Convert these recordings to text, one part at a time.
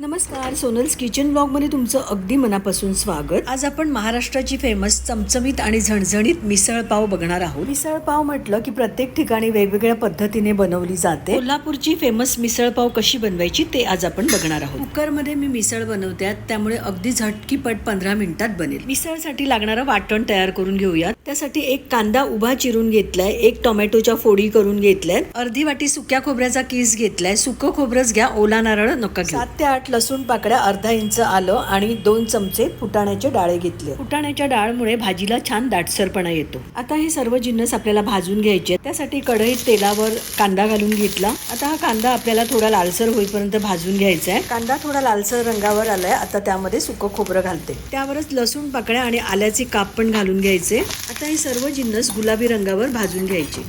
नमस्कार सोनल्स किचन ब्लॉगमध्ये तुमचं अगदी मनापासून स्वागत. आज आपण महाराष्ट्राची फेमस चमचमीत आणि झणझणीत मिसळ पाव बघणार आहोत. मिसळ पाव म्हटलं की प्रत्येक ठिकाणी वेगवेगळ्या पद्धतीने बनवली जाते. कोल्हापूरची फेमस मिसळ पाव कशी बनवायची ते आज आपण बघणार आहोत. कुकरमध्ये मी मिसळ बनवते त्यामुळे अगदी झटकीपट पंधरा मिनिटात बनेल. मिसळसाठी लागणारं वाटण तयार करून घेऊयात. त्यासाठी एक कांदा उभा चिरून घेतलाय एक टोमॅटोच्या फोडी करून घेतल्यात. अर्धी वाटी सुक्या खोबऱ्याचा किस घेतलाय सुकं खोबरंच घ्या ओला नारळ नका सात ते आठ लसूण पाकड्या अर्धा इंच आलं आणि दोन चमचे फुटाण्याचे डाळे घेतले. फुटाण्याच्या डाळमुळे भाजीला छान दाटसरपणा येतो. आता हे सर्व जिन्नस आपल्याला भाजून घ्यायचे. त्यासाठी कढईत तेलावर कांदा घालून घेतला. आता हा कांदा आपल्याला थोडा लालसर होईपर्यंत भाजून घ्यायचा आहे. कांदा थोडा लालसर रंगावर आलाय आता त्यामध्ये सुकं खोबरं घालते. त्यावरच लसूण पाकळ्या आणि आल्याचे काप पण घालून घ्यायचे. आता हे सर्व जिन्नस गुलाबी रंगावर भाजून घ्यायचे.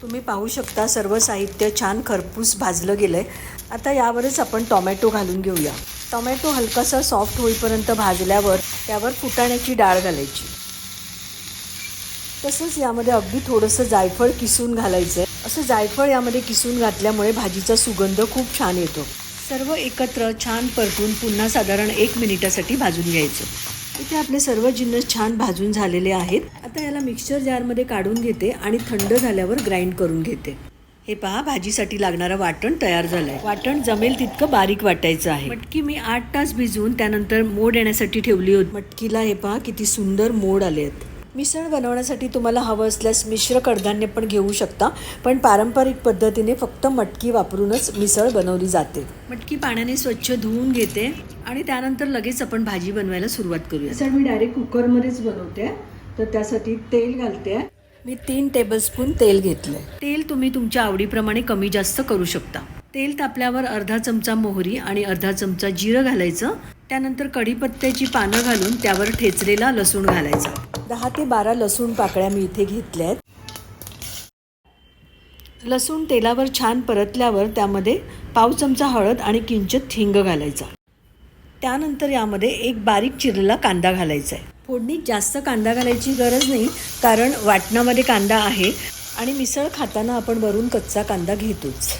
तुम्ही पाहू शकता सर्व साहित्य छान खरपूस भाजलं गेलं आहे आता यावरच आपण टोमॅटो घालून घेऊया. टोमॅटो हलकासा सॉफ्ट होईपर्यंत भाजल्यावर त्यावर फुटाण्याची डाळ घालायची. तसंच यामध्ये अगदी थोडंसं जायफळ किसून घालायचं आहे असं जायफळ यामध्ये किसून घातल्यामुळे भाजीचा सुगंध खूप छान येतो. सर्व एकत्र छान परतून पुन्हा साधारण एक मिनिटासाठी भाजून घ्यायचं. इथे आपले सर्व जिन्नस छान भाजून झालेले आहेत. आता याला मिक्सचर जारमध्ये काढून घेते आणि थंड झाल्यावर ग्राइंड करून घेते. हे पहा भाजीसाठी लागणारं वाटण तयार झालंय. वाटण जमेल तितकं बारीक वाटायचं आहे. मटकी मी आठ तास भिजवून त्यानंतर मोड येण्यासाठी ठेवली होती. मटकीला हे पहा किती सुंदर मोड आले आहेत मिसळ बनवण्यासाठी तुम्हाला हवं असल्यास मिश्र कडधान्य पण घेऊ शकता पण पारंपरिक पद्धतीने फक्त मटकी वापरूनच मिसळ बनवली जाते. मटकी पाण्याने स्वच्छ धुवून घेते आणि त्यानंतर लगेच आपण भाजी बनवायला सुरुवात करूया. मिसळ मी डायरेक्ट कुकरमध्येच बनवते. तर त्यासाठी तेल घालते. मी तीन टेबलस्पून तेल घेतलंय. तेल तुम्ही तुमच्या आवडीप्रमाणे कमी जास्त करू शकता. तेल तापल्यावर अर्धा चमचा मोहरी आणि अर्धा चमचा जिरं घालायचं. त्यानंतर कढीपत्त्याची पानं घालून त्यावर ठेचलेला लसूण घालायचा. दहा ते बारा लसूण पाकळ्या मी इथे घेतल्या आहेत लसूण तेलावर छान परतल्यावर त्यामध्ये पाव चमचा हळद आणि किंचित हिंग घालायचा. त्यानंतर यामध्ये एक बारीक चिरलेला कांदा घालायचा आहे. फोडणीत जास्त कांदा घालायची गरज नाही कारण वाटणामध्ये कांदा आहे आणि मिसळ खाताना आपण वरून कच्चा कांदा घेतोच.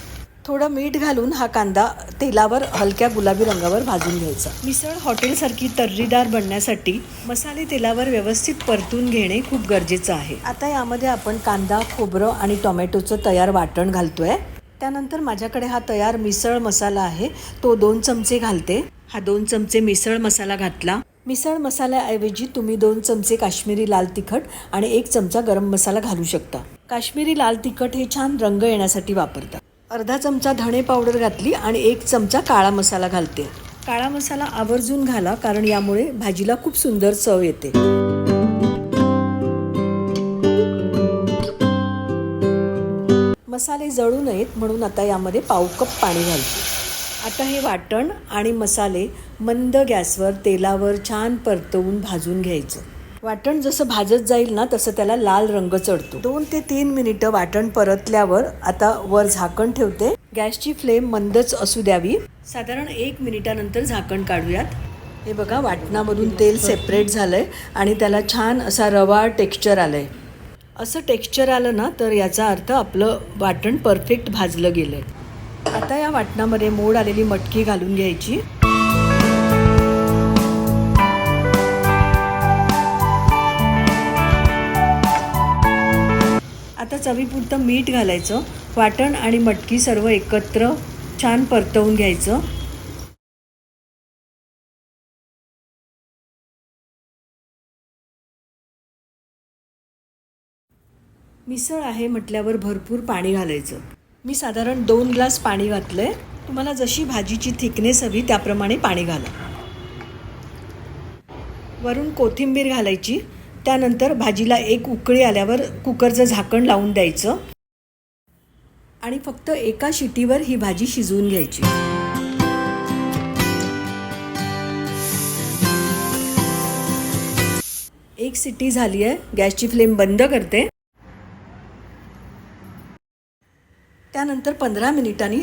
थोडं मीठ घालून हा कांदा तेलावर हलक्या गुलाबी रंगावर भाजून घ्यायचा. मिसळ हॉटेलसारखी तर्रीदार बनण्यासाठी मसाले तेलावर व्यवस्थित परतून घेणे खूप गरजेचं आहे. आता यामध्ये आपण कांदा खोबरं आणि टोमॅटोचं तयार वाटण घालतोय. त्यानंतर माझ्याकडे हा तयार मिसळ मसाला आहे. तो दोन चमचे घालते. हा दोन चमचे मिसळ मसाला घातला. मिसळ मसाल्याऐवजी तुम्ही दोन चमचे काश्मीरी लाल तिखट आणि एक चमचा गरम मसाला घालू शकता. काश्मीरी लाल तिखट हे छान रंग येण्यासाठी वापरतात. अर्धा चमचा धणे पावडर घातली आणि एक चमचा काळा मसाला घालते. काळा मसाला आवर्जून घाला कारण यामुळे भाजीला खूप सुंदर चव येते. मसाले जळू नयेत म्हणून आता यामध्ये पाव कप पाणी घालते. आता हे वाटण आणि मसाले मंद गॅसवर तेलावर छान परतवून भाजून घ्यायचं. वाटण जसं भाजत जाईल ना तसं त्याला लाल रंग चढतो. दोन ते तीन मिनिटं वाटण परतल्यावर आता वर झाकण ठेवते. गॅसची फ्लेम मंदच असू द्यावी. साधारण एक मिनिटानंतर झाकण काढूयात. हे बघा वाटणामधून तेल सेपरेट झालंय आणि त्याला छान असा रवा टेक्स्चर आलंय. असं टेक्स्चर आलं ना तर याचा अर्थ आपलं वाटण परफेक्ट भाजलं गेलंय. आता या वाटणामध्ये मोड आलेली मटकी घालून घ्यायची. आता चवीपुरतं मीठ घालायचं वाटण आणि मटकी सर्व एकत्र छान परतवून घ्यायचं. मिसळ आहे म्हटल्यावर भरपूर पाणी घालायचं. मी साधारण दोन ग्लास पाणी घातलंय. तुम्हाला जशी भाजीची थिकनेस हवी त्याप्रमाणे पाणी घाला. वरून कोथिंबीर घालायची. त्यानंतर भाजीला एक उकळी आल्यावर कुकरचं झाकण लावून द्यायचं. आणि फक्त एका शिटीवर ही भाजी शिजवून घ्यायची. एक सिटी झाली आहे. गॅसची फ्लेम बंद करते. त्यानंतर पंधरा मिनिटांनी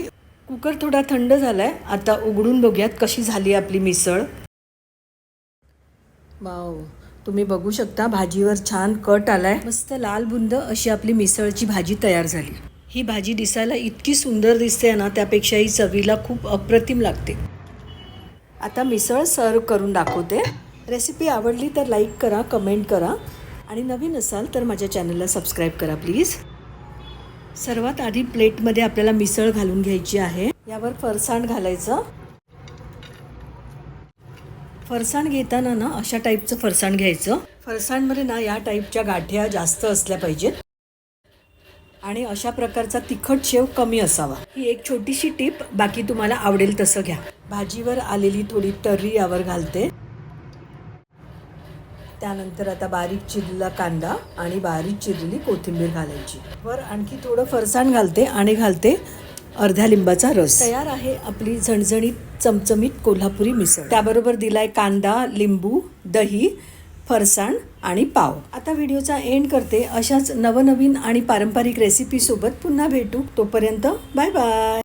कुकर थोडा थंड झाला आहे आता उघडून बघूयात कशी झाली आपली मिसळ. वाव. तुम्ही बघू शकता भाजीवर छान कट आलाय. मस्त लाल बुंद अशी आपली मिसळची भाजी तयार झाली. ही भाजी दिसायला इतकी सुंदर दिसते ना त्यापेक्षा ही चवीला खूप अप्रतिम लागते. आता मिसळ सर्व करून दाखवते. रेसिपी आवडली तर लाईक करा कमेंट करा. आणि नवीन असाल तर माझ्या चॅनलला सबस्क्राईब करा प्लीज. सर्वात आधी प्लेटमध्ये आपल्याला मिसळ घालून घ्यायची आहे. यावर फरसाण घालायचं. फरसाण घेताना ना अशा टाईपचं फरसाण घ्यायचं. फरसाणमध्ये ना या टाईपच्या गाठ्या जास्त असल्या पाहिजेत. आणि अशा प्रकारचा तिखट शेव कमी असावा. ही एक छोटीशी टीप बाकी तुम्हाला आवडेल तसं घ्या. भाजीवर आलेली थोडी तर्री यावर घालते. त्यानंतर आता बारीक चिरलेला कांदा आणि बारीक चिरलेली कोथिंबीर घालायची. वर आणखी थोडं फरसाण घालते आणि घालते. अर्ध्या लिंबाचा रस. तयार आहे आपली झणझणीत चमचमीत कोल्हापुरी मिसळ. त्याबरोबर दिलाय कांदा लिंबू दही फरसाण आणि पाव. आता व्हिडिओचा एंड करते. अशाच नवनवीन आणि पारंपरिक रेसिपीसोबत पुन्हा भेटू. तोपर्यंत बाय बाय.